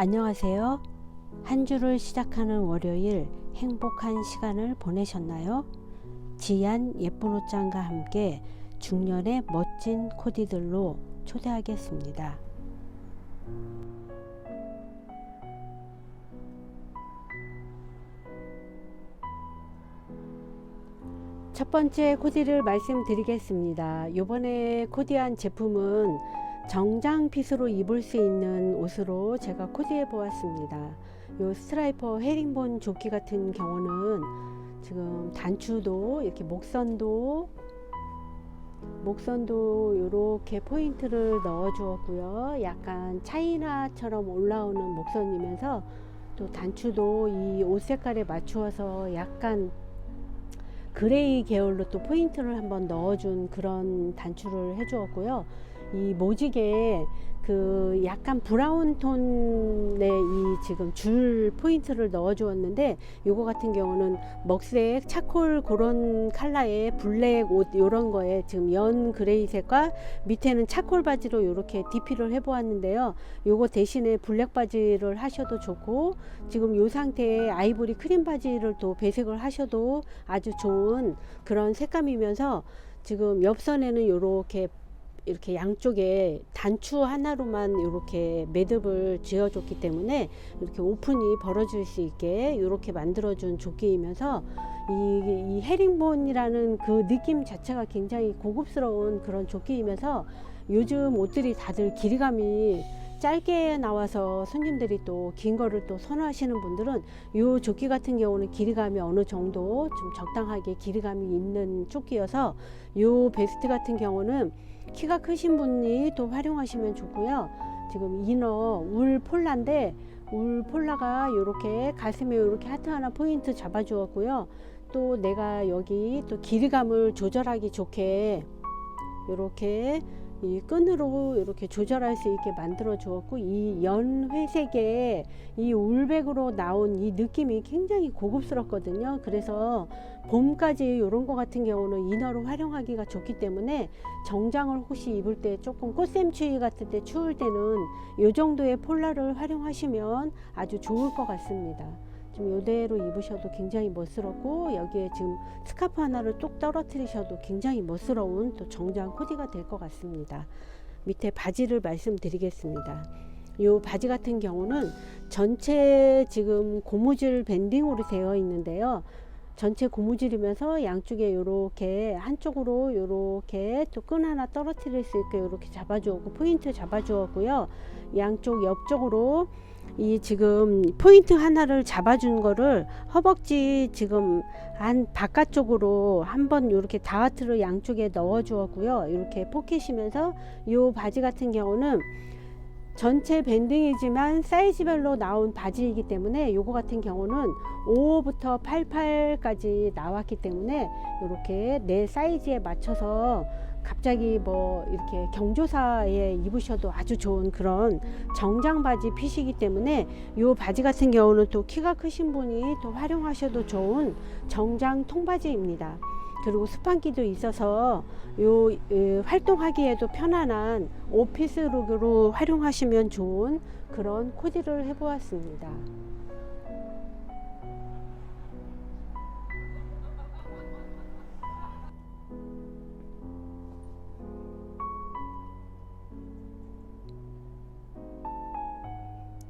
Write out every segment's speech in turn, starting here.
안녕하세요. 한 주를 시작하는 월요일 행복한 시간을 보내셨나요? 지안 예쁜 옷장과 함께 중년의 멋진 코디들로 초대하겠습니다. 첫 번째 코디를 말씀드리겠습니다. 요번에 코디한 제품은 정장 핏으로 입을 수 있는 옷으로 제가 코디해 보았습니다. 요 스트라이퍼 헤링본 조끼 같은 경우는 지금 단추도 이렇게 목선도 목선도 이렇게 포인트를 넣어 주었고요. 약간 차이나처럼 올라오는 목선이면서 또 단추도 이 옷 색깔에 맞추어서 약간 그레이 계열로 또 포인트를 한번 넣어준 그런 단추를 해주었고요. 이 모직에 그 약간 브라운 톤의 이 지금 줄 포인트를 넣어 주었는데 요거 같은 경우는 먹색 차콜 그런 컬러의 블랙 옷 요런 거에 지금 연 그레이색과 밑에는 차콜 바지로 요렇게 DP를 해 보았는데요. 요거 대신에 블랙 바지를 하셔도 좋고 지금 요 상태에 아이보리 크림 바지를 또 배색을 하셔도 아주 좋은 그런 색감이면서 지금 옆선에는 요렇게 이렇게 양쪽에 단추 하나로만 이렇게 매듭을 지어줬기 때문에 이렇게 오픈이 벌어질 수 있게 이렇게 만들어준 조끼이면서 이, 이 헤링본이라는 그 느낌 자체가 굉장히 고급스러운 그런 조끼이면서 요즘 옷들이 다들 길이감이 짧게 나와서 손님들이 또 긴 거를 또 선호하시는 분들은 이 조끼 같은 경우는 길이감이 어느 정도 좀 적당하게 길이감이 있는 조끼여서 이 베스트 같은 경우는 키가 크신 분이 또 활용하시면 좋고요. 지금 이너 울 폴라인데 울 폴라가 이렇게 가슴에 이렇게 하트 하나 포인트 잡아 주었고요. 또 내가 여기 또 길이감을 조절하기 좋게 이렇게 이 끈으로 이렇게 조절할 수 있게 만들어 주었고 이 연회색의 이 울백으로 나온 이 느낌이 굉장히 고급스럽거든요. 그래서 봄까지 이런 거 같은 경우는 이너로 활용하기가 좋기 때문에 정장을 혹시 입을 때 조금 꽃샘추위 같은 때 추울 때는 이 정도의 폴라를 활용하시면 아주 좋을 것 같습니다 좀 이대로 입으셔도 굉장히 멋스럽고 여기에 지금 스카프 하나를 뚝 떨어뜨리셔도 굉장히 멋스러운 또 정장 코디가 될 것 같습니다. 밑에 바지를 말씀드리겠습니다. 이 바지 같은 경우는 전체 지금 고무줄 밴딩으로 되어 있는데요. 전체 고무줄이면서 양쪽에 이렇게 한쪽으로 이렇게 또 끈 하나 떨어뜨릴 수 있게 이렇게 잡아주었고 포인트 잡아주었고요. 양쪽 옆쪽으로 이 지금 포인트 하나를 잡아준 거를 허벅지 지금 한 바깥쪽으로 한번 이렇게 다하트를 양쪽에 넣어 주었고요. 이렇게 포켓이면서 이 바지 같은 경우는 전체 밴딩이지만 사이즈별로 나온 바지이기 때문에 요거 같은 경우는 5부터 88까지 나왔기 때문에 이렇게 내 사이즈에 맞춰서 갑자기 뭐 이렇게 경조사에 입으셔도 아주 좋은 그런 정장 바지 핏이기 때문에 이 바지 같은 경우는 또 키가 크신 분이 또 활용하셔도 좋은 정장 통바지입니다. 그리고 스판기도 있어서 요 에, 활동하기에도 편안한 오피스 룩으로 활용하시면 좋은 그런 코디를 해보았습니다.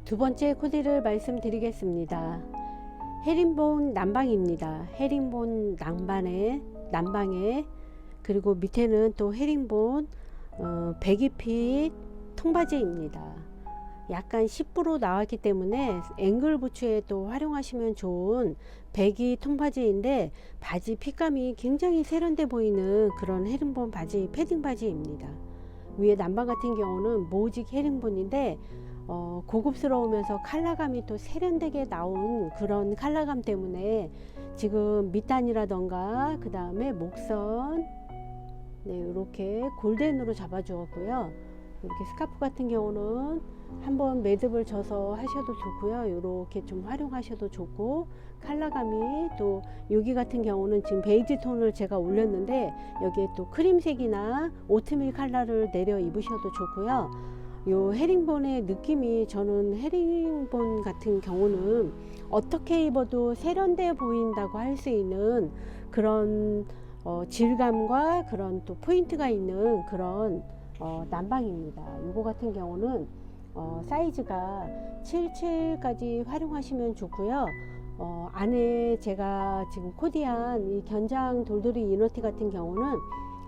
두 번째 코디를 말씀드리겠습니다. 헤링본 남방입니다. 헤링본 남반에 남방에 그리고 밑에는 또 헤링본 어, 배기핏 통바지입니다. 약간 10부로 나왔기 때문에 앵글 부츠에 또 활용하시면 좋은 배기 통바지인데 바지 핏감이 굉장히 세련돼 보이는 그런 헤링본 바지 패딩 바지입니다. 위에 남방 같은 경우는 모직 헤링본인데 어, 고급스러우면서 컬러감이 또 세련되게 나온 그런 컬러감 때문에 지금 밑단이라던가 그 다음에 목선 네 이렇게 골덴으로 잡아 주었고요. 이렇게 스카프 같은 경우는 한번 매듭을 져서 하셔도 좋고요. 이렇게 좀 활용하셔도 좋고 컬러감이 또 여기 같은 경우는 지금 베이지 톤을 제가 올렸는데 여기에 또 크림색이나 오트밀 컬러를 내려 입으셔도 좋고요 요 헤링본의 느낌이 저는 헤링본 같은 경우는 어떻게 입어도 세련돼 보인다고 할 수 있는 그런 어, 질감과 그런 또 포인트가 있는 그런 어, 난방입니다. 요거 같은 경우는 어, 사이즈가 77까지 활용하시면 좋고요. 어, 안에 제가 지금 코디한 이 견장 돌돌이 이너티 같은 경우는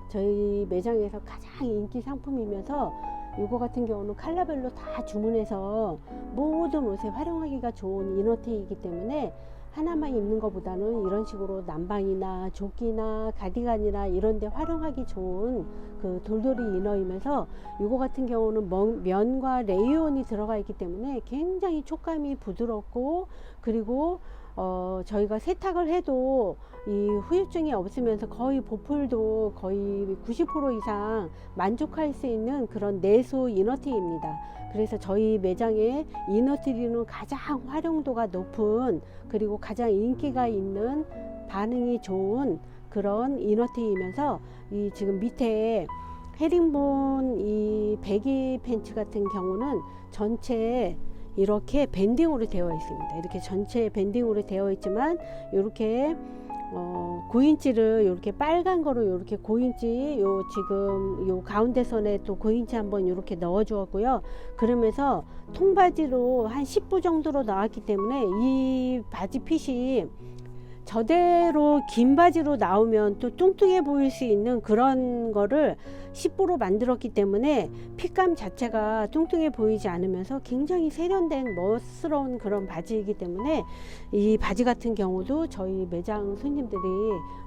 저희 매장에서 가장 인기 상품이면서 이거 같은 경우는 컬러별로 다 주문해서 모든 옷에 활용하기가 좋은 이너티이기 때문에 하나만 입는 것보다는 이런 식으로 난방이나 조끼나 가디건이나 이런 데 활용하기 좋은 그 돌돌이 이너이면서 이거 같은 경우는 멍- 면과 레이온이 들어가 있기 때문에 굉장히 촉감이 부드럽고 그리고 어, 저희가 세탁을 해도 이 후유증이 없으면서 거의 보풀도 거의 90% 이상 만족할 수 있는 그런 내수 이너티입니다. 그래서 저희 매장에 이너티리는 가장 활용도가 높은 그리고 가장 인기가 있는 반응이 좋은 그런 이너티이면서 이 지금 밑에 헤링본 이 배기 팬츠 같은 경우는 전체 이렇게 밴딩으로 되어 있습니다. 이렇게 전체 밴딩으로 되어 있지만 이렇게 어, 9인치를 이렇게 빨간 거로 이렇게 9인치 요 지금 요 가운데 선에 또 9인치 한번 이렇게 넣어 주었고요. 그러면서 통바지로 한 10부 정도로 나왔기 때문에 이 바지 핏이 저대로 긴 바지로 나오면 또 뚱뚱해 보일 수 있는 그런 거를 10부로 만들었기 때문에 핏감 자체가 뚱뚱해 보이지 않으면서 굉장히 세련된 멋스러운 그런 바지이기 때문에 이 바지 같은 경우도 저희 매장 손님들이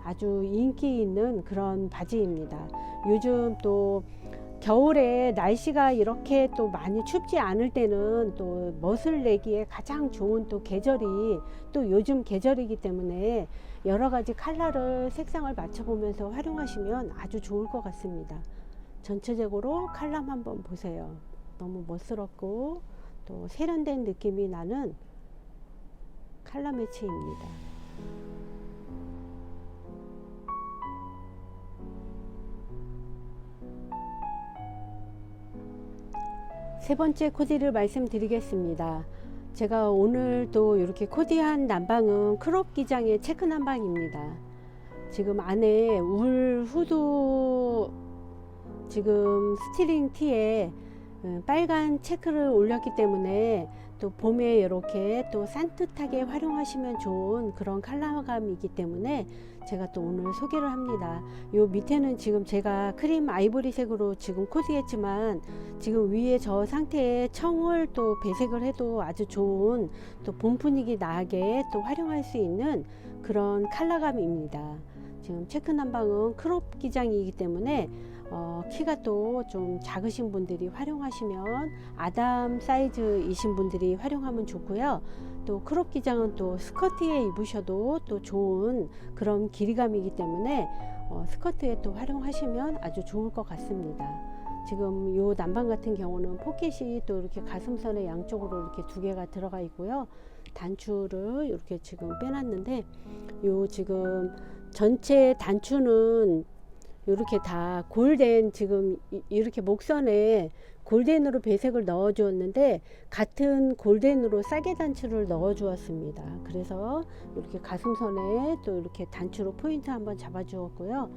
아주 인기 있는 그런 바지입니다. 요즘 또 겨울에 날씨가 이렇게 또 많이 춥지 않을 때는 또 멋을 내기에 가장 좋은 또 계절이 또 요즘 계절이기 때문에 여러 가지 컬러를 색상을 맞춰보면서 활용하시면 아주 좋을 것 같습니다. 전체적으로 칼럼 한번 보세요. 너무 멋스럽고 또 세련된 느낌이 나는 칼라 매치입니다. 세 번째 코디를 말씀드리겠습니다. 제가 오늘 또 이렇게 코디한 난방은 크롭 기장의 체크 난방입니다. 지금 안에 울 후드 지금 스티링 티에 음, 빨간 체크를 올렸기 때문에 또 봄에 이렇게 또 산뜻하게 활용하시면 좋은 그런 컬러감이기 때문에 제가 또 오늘 소개를 합니다. 요 밑에는 지금 제가 크림 아이보리색으로 지금 코디했지만 지금 위에 저 상태에 청을 또 배색을 해도 아주 좋은 또 봄 분위기 나게 또 활용할 수 있는 그런 컬러감입니다. 지금 체크 난방은 크롭 기장이기 때문에 어, 키가 또 좀 작으신 분들이 활용하시면 아담 사이즈이신 분들이 활용하면 좋고요. 또 크롭 기장은 또 스커트에 입으셔도 또 좋은 그런 길이감이기 때문에 어, 스커트에 또 활용하시면 아주 좋을 것 같습니다. 지금 요 난방 같은 경우는 포켓이 또 이렇게 가슴선의 양쪽으로 이렇게 두 개가 들어가 있고요. 단추를 이렇게 지금 빼놨는데 요 지금 전체 단추는 이렇게 다 골덴 지금 이- 이렇게 목선에 골덴으로 배색을 넣어 주었는데 같은 골덴으로 싸게 단추를 넣어 주었습니다. 그래서 이렇게 가슴선에 또 이렇게 단추로 포인트 한번 잡아 주었고요.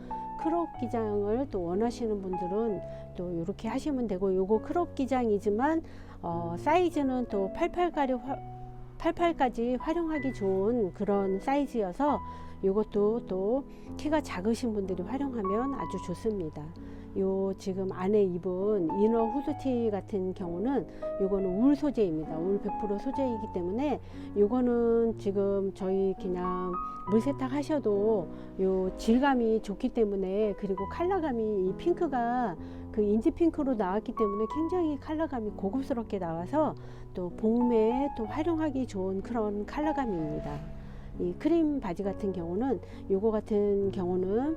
크롭 기장을 또 원하시는 분들은 또 이렇게 하시면 되고 요거 크롭 기장이지만 어, 사이즈는 또 88가리 88까지 활용하기 좋은 그런 사이즈여서 이것도 또 키가 작으신 분들이 활용하면 아주 좋습니다. 요 지금 안에 입은 이너 후드티 같은 경우는 요거는 울 소재입니다. 울 100% 소재이기 때문에 요거는 지금 저희 그냥 물 세탁 하셔도 요 질감이 좋기 때문에 그리고 컬러감이 이 핑크가 그 인지 핑크로 나왔기 때문에 굉장히 컬러감이 고급스럽게 나와서 또 봄에 또 활용하기 좋은 그런 컬러감입니다. 이 크림 바지 같은 경우는 요거 같은 경우는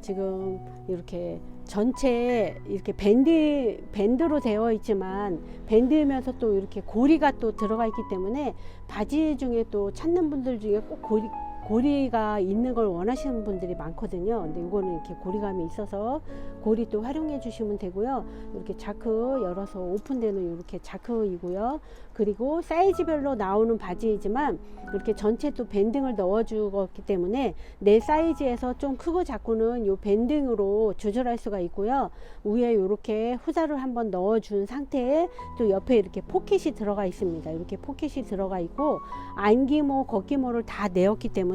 지금 이렇게 전체 이렇게 밴드 밴드로 되어 있지만 밴드면서 또 이렇게 고리가 또 들어가 있기 때문에 바지 중에 또 찾는 분들 중에 꼭 고리 고리가 있는 걸 원하시는 분들이 많거든요. 근데 이거는 이렇게 고리감이 있어서 고리 또 활용해 주시면 되고요. 이렇게 자크 열어서 오픈되는 이렇게 자크이고요. 그리고 사이즈별로 나오는 바지이지만 이렇게 전체 또 밴딩을 넣어 주었기 때문에 내 사이즈에서 좀 크고 작고는 요 밴딩으로 조절할 수가 있고요. 위에 이렇게 후자를 한번 넣어 준 상태에 또 옆에 이렇게 포켓이 들어가 있습니다. 이렇게 포켓이 들어가 있고 안기모, 겉기모를 다 내었기 때문에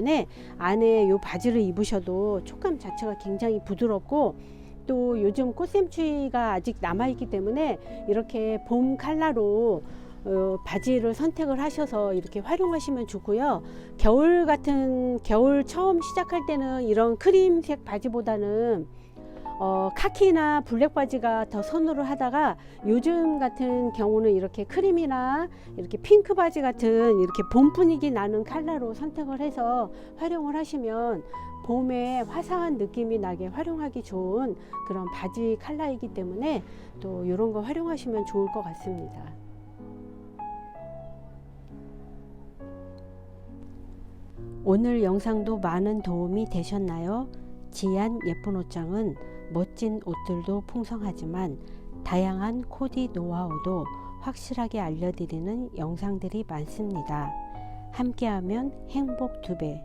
안에 요 바지를 입으셔도 촉감 자체가 굉장히 부드럽고 또 요즘 꽃샘추위가 아직 남아있기 때문에 이렇게 봄 칼라로 어, 바지를 선택을 하셔서 이렇게 활용하시면 좋고요. 겨울 같은 겨울 처음 시작할 때는 이런 크림색 바지보다는 어, 카키나 블랙 바지가 더 선호를 하다가 요즘 같은 경우는 이렇게 크림이나 이렇게 핑크 바지 같은 이렇게 봄 분위기 나는 컬러로 선택을 해서 활용을 하시면 봄에 화사한 느낌이 나게 활용하기 좋은 그런 바지 컬러이기 때문에 또 이런 거 활용하시면 좋을 것 같습니다. 오늘 영상도 많은 도움이 되셨나요? 지안 예쁜 옷장은 멋진 옷들도 풍성하지만 다양한 코디 노하우도 확실하게 알려드리는 영상들이 많습니다. 함께하면 행복 두 배.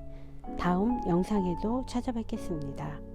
다음 영상에도 찾아뵙겠습니다.